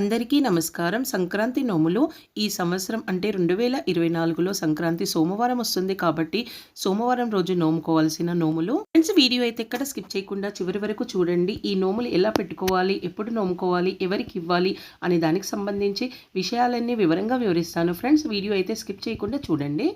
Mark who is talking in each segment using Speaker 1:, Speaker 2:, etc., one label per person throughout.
Speaker 1: అందరికీ నమస్కారం. సంక్రాంతి నోములు ఈ సంవత్సరం అంటే రెండు వేల ఇరవై నాలుగులో సంక్రాంతి సోమవారం వస్తుంది కాబట్టి సోమవారం రోజు నోముకోవాల్సిన నోములు. ఫ్రెండ్స్ వీడియో అయితే ఎక్కడ స్కిప్ చేయకుండా చివరి వరకు చూడండి. ఈ నోములు ఎలా పెట్టుకోవాలి ఎప్పుడు నోముకోవాలి ఎవరికి ఇవ్వాలి అనే దానికి సంబంధించి విషయాలన్నీ వివరంగా వివరిస్తాను. ఫ్రెండ్స్ వీడియో అయితే స్కిప్ చేయకుండా చూడండి.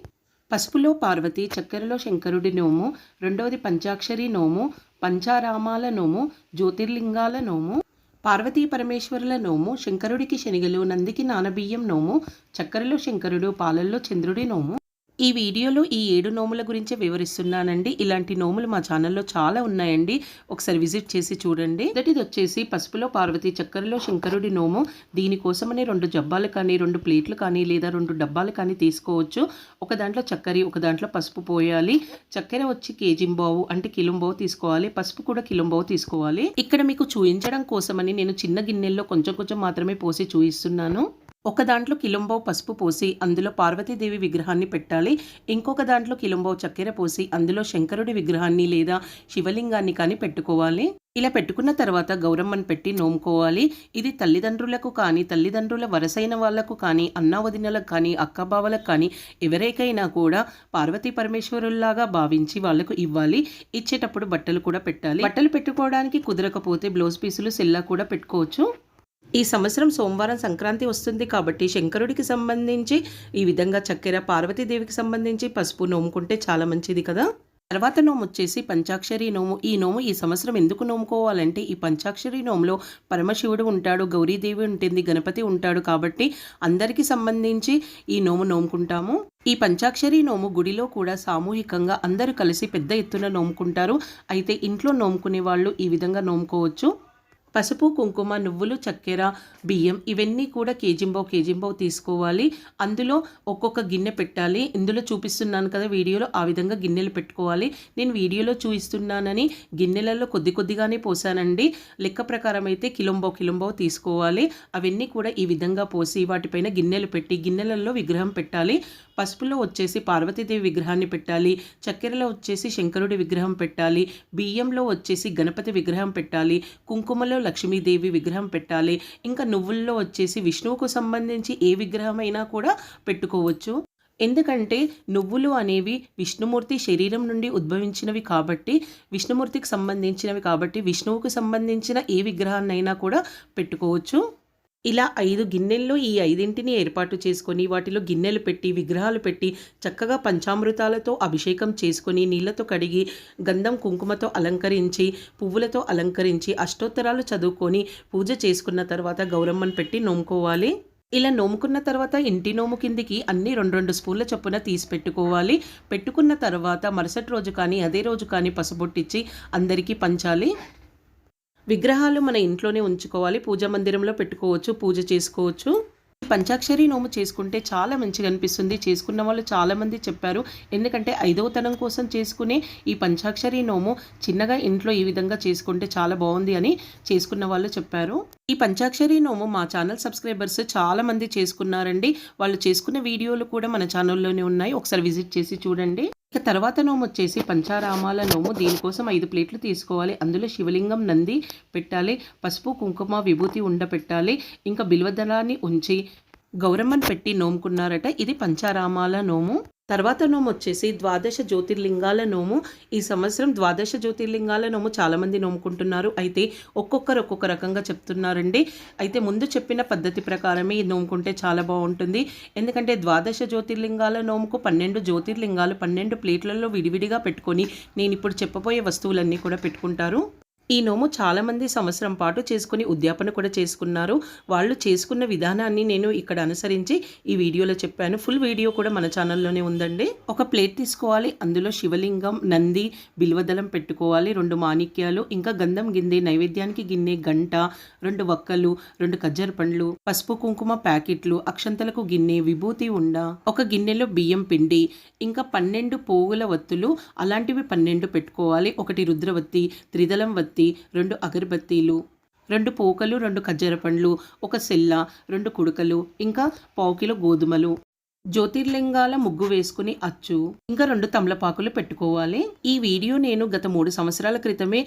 Speaker 1: పసుపులో పార్వతి చక్కెరలో శంకరుడి నోము రెండవది పంచాక్షరి నోము పంచారామాల నోము జ్యోతిర్లింగాల నోము పార్వతీ పరమేశ్వరుల నోము శంకరుడికి శనిగలు నందికి నానబియ్యం నోము చక్కెరలో శంకరుడు పాలల్లో చంద్రుడి నోము. ఈ వీడియోలో ఈ ఏడు నోముల గురించి వివరిస్తున్నానండి. ఇలాంటి నోములు మా ఛానల్లో చాలా ఉన్నాయండి. ఒకసారి విజిట్ చేసి చూడండి. మొదటిది వచ్చేసి పసుపులో పార్వతి చక్కెరలో శంకరుడి నోము. దీనికోసమని రెండు జబ్బాలు కానీ రెండు ప్లేట్లు కానీ లేదా రెండు డబ్బాలు కానీ తీసుకోవచ్చు. ఒక దాంట్లో చక్కెర ఒక దాంట్లో పసుపు పోయాలి. చక్కెర వచ్చి కేజింబావు అంటే కిలంబావు తీసుకోవాలి. పసుపు కూడా కిలంబావు తీసుకోవాలి. ఇక్కడ మీకు చూపించడం కోసమని నేను చిన్న గిన్నెల్లో కొంచెం కొంచెం మాత్రమే పోసి చూపిస్తున్నాను ఒక దాంట్లో కిలంబో పసుపు పోసి అందులో పార్వతీదేవి విగ్రహాన్ని పెట్టాలి. ఇంకొక దాంట్లో కిలంబో చక్కెర పోసి అందులో శంకరుడి విగ్రహాన్ని లేదా శివలింగాన్ని కానీ పెట్టుకోవాలి. ఇలా పెట్టుకున్న తర్వాత గౌరమ్మను పెట్టి నోముకోవాలి. ఇది తల్లిదండ్రులకు కానీ తల్లిదండ్రుల వరసైన వాళ్ళకు కానీ అన్నావదినలకు కానీ అక్కబావలకు కానీ ఎవరికైనా కూడా పార్వతీ పరమేశ్వరుల్లాగా భావించి వాళ్ళకు ఇవ్వాలి. ఇచ్చేటప్పుడు బట్టలు కూడా పెట్టాలి. బట్టలు పెట్టుకోవడానికి కుదరకపోతే బ్లౌజ్ పీసులు సెల్లా కూడా పెట్టుకోవచ్చు. ఈ సంవత్సరం సోమవారం సంక్రాంతి వస్తుంది కాబట్టి శంకరుడికి సంబంధించి ఈ విధంగా చక్కెర పార్వతీదేవికి సంబంధించి పసుపు నోముకుంటే చాలా మంచిది కదా. తర్వాత నోము వచ్చేసి పంచాక్షరి నోము. ఈ నోము ఈ సంవత్సరం ఎందుకు నోముకోవాలంటే ఈ పంచాక్షరి నోములో పరమశివుడు ఉంటాడు గౌరీదేవి ఉంటుంది గణపతి ఉంటాడు కాబట్టి అందరికీ సంబంధించి ఈ నోము నోముకుంటాము. ఈ పంచాక్షరి నోము గుడిలో కూడా సామూహికంగా అందరూ కలిసి పెద్ద ఎత్తున నోముకుంటారు. అయితే ఇంట్లో నోముకునే వాళ్ళు ఈ విధంగా నోముకోవచ్చు. పసుపు కుంకుమ నువ్వులు చక్కెర బియ్యం ఇవన్నీ కూడా కేజింబో కేజింబో తీసుకోవాలి. అందులో ఒక్కొక్క గిన్నె పెట్టాలి. ఇందులో చూపిస్తున్నాను కదా వీడియోలో ఆ విధంగా గిన్నెలు పెట్టుకోవాలి. నేను వీడియోలో చూపిస్తున్నానని గిన్నెలలో కొద్ది కొద్దిగానే పోసానండి. లెక్క ప్రకారం అయితే కిలంబో కిలంబో తీసుకోవాలి. అవన్నీ కూడా ఈ విధంగా పోసి వాటిపైన గిన్నెలు పెట్టి గిన్నెలలో విగ్రహం పెట్టాలి. పసుపులో వచ్చేసి పార్వతీదేవి విగ్రహాన్ని పెట్టాలి చక్కెరలో వచ్చేసి శంకరుడి విగ్రహం పెట్టాలి బియ్యంలో వచ్చేసి గణపతి విగ్రహం పెట్టాలి కుంకుమలో లక్ష్మీదేవి విగ్రహం పెట్టాలి ఇంకా నువ్వుల్లో వచ్చేసి విష్ణువుకు సంబంధించి ఏ విగ్రహం అయినా కూడా పెట్టుకోవచ్చు. ఎందుకంటే నువ్వులు అనేవి విష్ణుమూర్తి శరీరం నుండి ఉద్భవించినవి కాబట్టి విష్ణుమూర్తికి సంబంధించినవి కాబట్టి విష్ణువుకు సంబంధించిన ఏ విగ్రహాన్నైనా కూడా పెట్టుకోవచ్చు. ఇలా ఐదు గిన్నెల్లో ఈ ఐదింటిని ఏర్పాటు చేసుకొని వాటిలో గిన్నెలు పెట్టి విగ్రహాలు పెట్టి చక్కగా పంచామృతాలతో అభిషేకం చేసుకొని నీళ్ళతో కడిగి గంధం కుంకుమతో అలంకరించి పువ్వులతో అలంకరించి అష్టోత్తరాలు చదువుకొని పూజ చేసుకున్న తర్వాత గౌరమ్మను పెట్టి నోముకోవాలి. ఇలా నోముకున్న తర్వాత ఇంటి నోము కిందికి అన్ని రెండు రెండు స్పూన్ల చొప్పున తీసి పెట్టుకోవాలి. పెట్టుకున్న తర్వాత మరుసటి రోజు కానీ అదే రోజు కానీ పసుబొట్టించి అందరికీ పంచాలి. విగ్రహాలు మన ఇంట్లోనే ఉంచుకోవాలి. పూజ మందిరంలో పెట్టుకోవచ్చు పూజ చేసుకోవచ్చు. పంచాక్షరి నోము చేసుకుంటే చాలా మంచిగా అనిపిస్తుంది. చేసుకున్న వాళ్ళు చాలామంది చెప్పారు. ఎందుకంటే ఐదవ తనం కోసం చేసుకునే ఈ పంచాక్షరి నోము చిన్నగా ఇంట్లో ఈ విధంగా చేసుకుంటే చాలా బాగుంది అని చేసుకున్న వాళ్ళు చెప్పారు. ఈ పంచాక్షరి నోము మా ఛానల్ సబ్స్క్రైబర్స్ చాలామంది చేసుకున్నారండి. వాళ్ళు చేసుకున్న వీడియోలు కూడా మన ఛానల్లోనే ఉన్నాయి. ఒకసారి విజిట్ చేసి చూడండి. ఇక తర్వాత నోము వచ్చేసి పంచారామాల నోము. దీనికోసం ఐదు ప్లేట్లు తీసుకోవాలి. అందులో శివలింగం నంది పెట్టాలి. పసుపు కుంకుమ విభూతి ఉండ పెట్టాలి. ఇంకా బిల్వదళాన్ని ఉంచి గౌరమ్మను పెట్టి నోముకున్నారట. ఇది పంచారామాల నోము. తర్వాత నోము వచ్చేసి ద్వాదశ జ్యోతిర్లింగాల నోము. ఈ సంవత్సరం ద్వాదశ జ్యోతిర్లింగాల నోము చాలామంది నోముకుంటున్నారు. అయితే ఒక్కొక్కరు ఒక్కొక్క రకంగా చెప్తున్నారండి. అయితే ముందు చెప్పిన పద్ధతి ప్రకారమే నోముకుంటే చాలా బాగుంటుంది. ఎందుకంటే ద్వాదశ జ్యోతిర్లింగాల నోముకు పన్నెండు జ్యోతిర్లింగాలు పన్నెండు ప్లేట్లలో విడివిడిగా పెట్టుకొని నేను ఇప్పుడు చెప్పబోయే వస్తువులన్నీ కూడా పెట్టుకుంటారు. ఈ నోము చాలామంది సంవత్సరం పాటు చేసుకుని ఉద్యాపన కూడా చేసుకున్నారు. వాళ్ళు చేసుకున్న విధానాన్ని నేను ఇక్కడ అనుసరించి ఈ వీడియోలో చెప్పాను. ఫుల్ వీడియో కూడా మన ఛానల్లోనే ఉందండి. ఒక ప్లేట్ తీసుకోవాలి. అందులో శివలింగం నంది బిల్వదళం పెట్టుకోవాలి. రెండు మాణిక్యాలు ఇంకా గంధం గిన్నె నైవేద్యానికి గిన్నె గంట రెండు వక్కలు రెండు కజ్జర పండ్లు పసుపు కుంకుమ ప్యాకెట్లు అక్షంతలకు గిన్నె విభూతి ఉండ ఒక గిన్నెలో బియ్యం పిండి ఇంకా పన్నెండు పోగుల వత్తులు అలాంటివి పన్నెండు పెట్టుకోవాలి. ఒకటి రుద్రవత్తి త్రిదళం వత్తి అగరబత్తి రెండు అగరబత్తీలు రెండు పోకలు రెండు ఖజ్జర పండ్లు ఒక సెల్ల రెండు కుడుకలు ఇంకా పావు కిలో గోధుమలు. జ్యోతిర్లింగాల ముగ్గు వేసుకుని అచ్చు. ఇంకా రెండు తమలపాకులు పెట్టుకోవాలి. ఈ వీడియో నేను గత మూడు సంవత్సరాల క్రితమే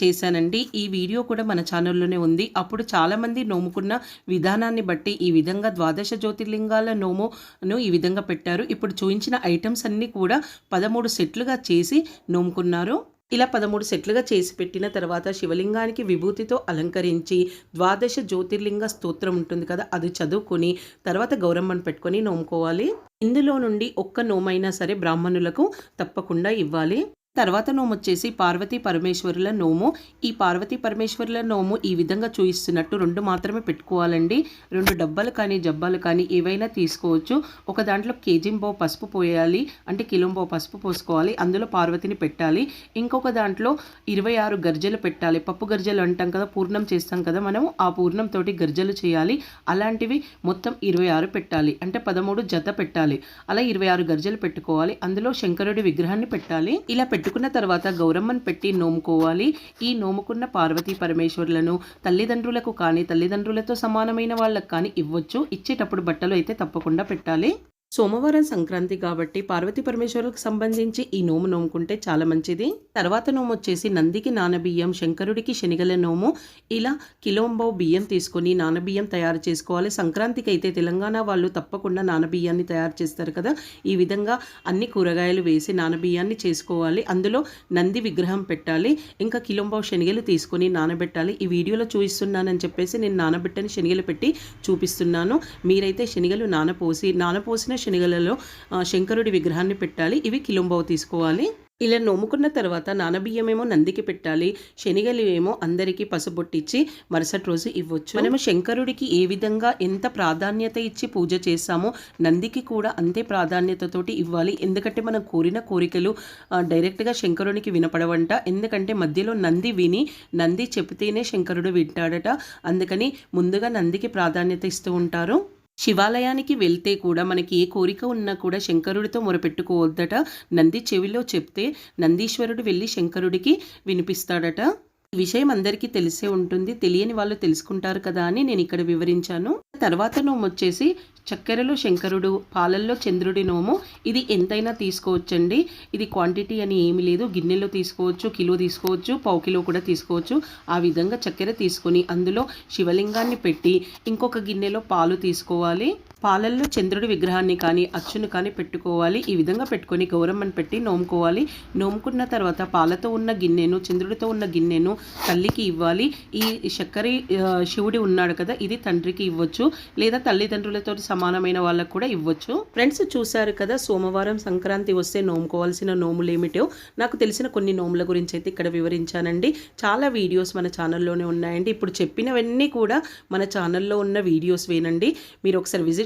Speaker 1: చేశానండి. ఈ వీడియో కూడా మన ఛానల్లోనే ఉంది. అప్పుడు చాలామంది నోముకున్న విధానాన్ని బట్టి ఈ విధంగా ద్వాదశ జ్యోతిర్లింగాల నోమును ఈ విధంగా పెట్టారు. ఇప్పుడు చూపించిన ఐటమ్స్ అన్నీ కూడా పదమూడు సెట్లుగా చేసి నోముకున్నారు. ఇలా పదమూడు సెట్లుగా చేసి పెట్టిన తర్వాత శివలింగానికి విభూతితో అలంకరించి ద్వాదశ జ్యోతిర్లింగ స్తోత్రం ఉంటుంది కదా అది చదువుకొని తర్వాత గౌరమ్మను పెట్టుకొని నోముకోవాలి. ఇందులో నుండి ఒక్క నోమైనా సరే బ్రాహ్మణులకు తప్పకుండా ఇవ్వాలి. తర్వాత నోము వచ్చేసి పార్వతీ పరమేశ్వరుల నోము. ఈ పార్వతీ పరమేశ్వరుల నోము ఈ విధంగా చూయిస్తున్నట్టు రెండు మాత్రమే పెట్టుకోవాలండి. రెండు డబ్బాలు కానీ జబ్బాలు కానీ ఏవైనా తీసుకోవచ్చు. ఒక దాంట్లో కేజీంబో పసుపు పోయాలి అంటే కిలోంబో పసుపు పోసుకోవాలి అందులో పార్వతిని పెట్టాలి. ఇంకొక దాంట్లో ఇరవై ఆరు గర్జలు పెట్టాలి. పప్పు గర్జలు అంటాం కదా పూర్ణం చేస్తాం కదా మనం ఆ పూర్ణం తోటి గర్జలు చేయాలి. అలాంటివి మొత్తం ఇరవై ఆరు పెట్టాలి. అంటే పదమూడు జత పెట్టాలి. అలా ఇరవై ఆరు గర్జలు పెట్టుకోవాలి. అందులో శంకరుడి విగ్రహాన్ని పెట్టాలి. ఇలా పెట్టుకున్న తర్వాత గౌరమ్మను పెట్టి నోముకోవాలి. ఈ నోముకున్న పార్వతీ పరమేశ్వరులను తల్లిదండ్రులకు కానీ తల్లిదండ్రులతో సమానమైన వాళ్ళకి కానీ ఇవ్వచ్చు. ఇచ్చేటప్పుడు బట్టలు అయితే తప్పకుండా పెట్టాలి. సోమవారం సంక్రాంతి కాబట్టి పార్వతి పరమేశ్వరులకు సంబంధించి ఈ నోము నోముకుంటే చాలా మంచిది. తర్వాత నోము వచ్చేసి నందికి నానబియ్యం శంకరుడికి శనిగల నోము. ఇలా కిలోంబో బియ్యం తీసుకొని నానబియ్యం తయారు చేసుకోవాలి. సంక్రాంతికి అయితే తెలంగాణ వాళ్ళు తప్పకుండా నానబియ్యాన్ని తయారు చేస్తారు కదా. ఈ విధంగా అన్ని కూరగాయలు వేసి నానబియ్యాన్ని చేసుకోవాలి. అందులో నంది విగ్రహం పెట్టాలి. ఇంకా కిలోంబో శనిగలు తీసుకొని నానబెట్టాలి. ఈ వీడియోలో చూపిస్తున్నానని చెప్పేసి నేను నానబెట్టని శనిగలు పెట్టి చూపిస్తున్నాను. మీరైతే శనిగలు నానపోసి నానపోసిన శనిగలలో శంకరుడి విగ్రహాన్ని పెట్టాలి. ఇవి కిలోంబో తీసుకోవాలి. ఇలా నోముకున్న తర్వాత నానబియ్యమేమో నందికి పెట్టాలి. శనిగలు ఏమో అందరికీ పసుబొట్టిచ్చి మరుసటి రోజు ఇవ్వచ్చు. మనము శంకరుడికి ఏ విధంగా ఎంత ప్రాధాన్యత ఇచ్చి పూజ చేస్తామో నందికి కూడా అంతే ప్రాధాన్యతతోటి ఇవ్వాలి. ఎందుకంటే మనం కోరిన కోరికలు డైరెక్ట్గా శంకరునికి వినపడవంట. ఎందుకంటే మధ్యలో నంది విని నంది చెబితేనే శంకరుడు వింటాడట. అందుకని ముందుగా నందికి ప్రాధాన్యత ఇస్తూ ఉంటారు. శివాలయానికి వెళ్తే కూడా మనకి ఏ కోరిక ఉన్నా కూడా శంకరుడితో మొరపెట్టుకోవద్దట. నంది చెవిలో చెప్తే నందీశ్వరుడు వెళ్ళి శంకరుడికి వినిపిస్తాడట. ఈ విషయం అందరికీ తెలిసే ఉంటుంది. తెలియని వాళ్ళు తెలుసుకుంటారు కదా అని నేను ఇక్కడ వివరించాను. తర్వాత నోము వచ్చేసి చక్కెరలో శంకరుడు పాలల్లో చంద్రుడి నోము ఇది ఎంతైనా తీసుకోవచ్చండి. ఇది క్వాంటిటీ అని ఏమి లేదు. గిన్నెలో తీసుకోవచ్చు కిలో తీసుకోవచ్చు పావు కిలో కూడా తీసుకోవచ్చు. ఆ విధంగా చక్కెర తీసుకొని అందులో శివలింగాన్ని పెట్టి ఇంకొక గిన్నెలో పాలు తీసుకోవాలి. పాలల్లో చంద్రుడి విగ్రహాన్ని కానీ అచ్చును కానీ పెట్టుకోవాలి. ఈ విధంగా పెట్టుకొని గౌరమ్మని పెట్టి నోముకోవాలి. నోముకున్న తర్వాత పాలతో ఉన్న గిన్నెను చంద్రుడితో ఉన్న గిన్నెను తల్లికి ఇవ్వాలి. ఈ చక్కరి శివుడి ఉన్నాడు కదా ఇది తండ్రికి ఇవ్వచ్చు. లేదా తల్లిదండ్రులతో సమానమైన వాళ్ళకు కూడా ఇవ్వచ్చు. ఫ్రెండ్స్ చూశారు కదా సోమవారం సంక్రాంతి వస్తే నోముకోవాల్సిన నోములు ఏమిటో? నాకు తెలిసిన కొన్ని నోముల గురించి అయితే ఇక్కడ వివరించానండి. చాలా వీడియోస్ మన ఛానల్లోనే ఉన్నాయండి. ఇప్పుడు చెప్పినవన్నీ కూడా మన ఛానల్లో ఉన్న వీడియోస్ వేనండి. మీరు ఒకసారి విజిట్